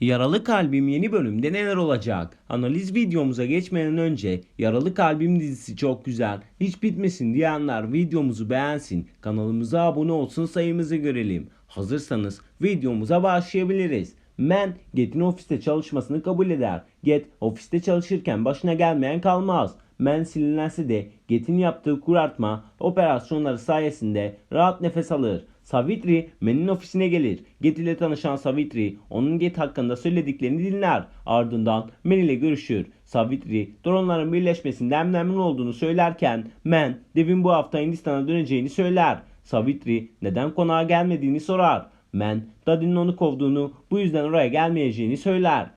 Yaralı Kalbim yeni bölümde neler olacak? Analiz videomuza geçmeden önce Yaralı Kalbim dizisi çok güzel. Hiç bitmesin diyenler videomuzu beğensin. Kanalımıza abone olsun sayımızı görelim. Hazırsanız videomuza başlayabiliriz. Men Get'in ofiste çalışmasını kabul eder. Get ofiste çalışırken başına gelmeyen kalmaz. Men sinirlense de Get'in yaptığı kurartma operasyonları sayesinde rahat nefes alır. Savitri Men'in ofisine gelir. Get ile tanışan Savitri onun Get hakkında söylediklerini dinler. Ardından Men ile görüşür. Savitri dronların birleşmesinden memnun olduğunu söylerken Men Devin bu hafta Hindistan'a döneceğini söyler. Savitri neden konağa gelmediğini sorar. Men Daddy'nin onu kovduğunu bu yüzden oraya gelmeyeceğini söyler.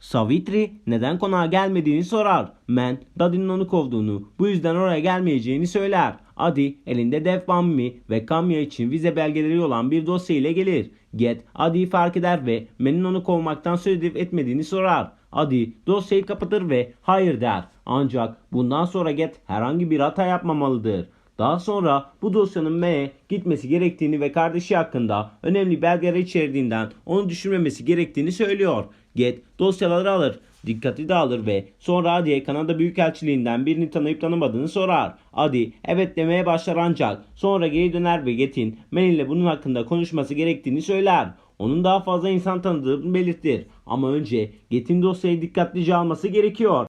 Savitri neden konağa gelmediğini sorar. Men, Daddy'nin onu kovduğunu, bu yüzden oraya gelmeyeceğini söyler. Adi elinde Dev Bammi ve Kamya için vize belgeleri olan bir dosya ile gelir. Get, Adi'yi fark eder ve Men'in onu kovmaktan söz edip etmediğini sorar. Adi dosyayı kapatır ve hayır der. Ancak bundan sonra Get herhangi bir hata yapmamalıdır. Daha sonra bu dosyanın M'ye gitmesi gerektiğini ve kardeşi hakkında önemli belgeler içerdiğinden onu düşürmemesi gerektiğini söylüyor. Get dosyaları alır, dikkati dağılır ve sonra Adi'ye Kanada Büyükelçiliğinden birini tanıyıp tanımadığını sorar. Adi evet demeye başlar ancak sonra geri döner ve Get'in Men ile bunun hakkında konuşması gerektiğini söyler. Onun daha fazla insan tanıdığını belirtir ama önce Get'in dosyayı dikkatlice alması gerekiyor.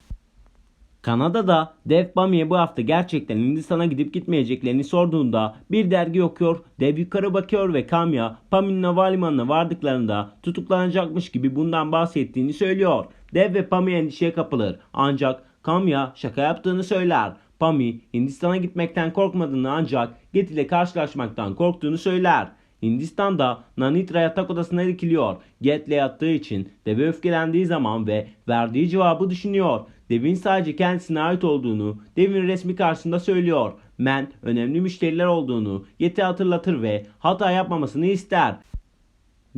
Kanada'da Dev Bami'ye bu hafta gerçekten Hindistan'a gidip gitmeyeceklerini sorduğunda bir dergi okuyor, Dev yukarı bakıyor ve Kamya Pami'nin havalimanına vardıklarında tutuklanacakmış gibi bundan bahsettiğini söylüyor. Dev ve Pami endişeye kapılır ancak Kamya şaka yaptığını söyler. Pami Hindistan'a gitmekten korkmadığını ancak Get ile karşılaşmaktan korktuğunu söyler. Hindistan'da Nanitra yatak odasına dikiliyor. Get'le yattığı için Dev'e öfkelendiği zaman ve verdiği cevabı düşünüyor. Dev'in sadece kendisine ait olduğunu Dev'in resmi karşısında söylüyor. Men önemli müşteriler olduğunu Get'e hatırlatır ve hata yapmamasını ister.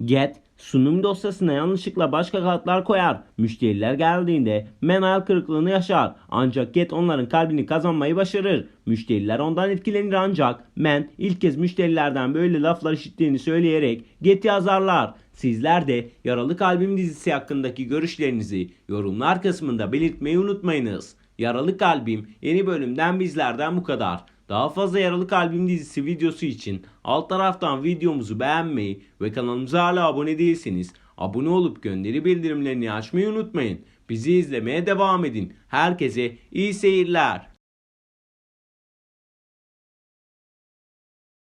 Get sunum dosyasına yanlışlıkla başka kağıtlar koyar. Müşteriler geldiğinde Men hayal kırıklığını yaşar. Ancak Get onların kalbini kazanmayı başarır. Müşteriler ondan etkilenir ancak Men ilk kez müşterilerden böyle laflar işittiğini söyleyerek Get'i azarlar. Sizler de Yaralı Kalbim dizisi hakkındaki görüşlerinizi yorumlar kısmında belirtmeyi unutmayınız. Yaralı Kalbim yeni bölümden bizlerden bu kadar. Daha fazla Yaralı Kalbim dizisi videosu için alt taraftan videomuzu beğenmeyi ve kanalımıza hala abone değilseniz abone olup gönderi bildirimlerini açmayı unutmayın. Bizi izlemeye devam edin. Herkese iyi seyirler.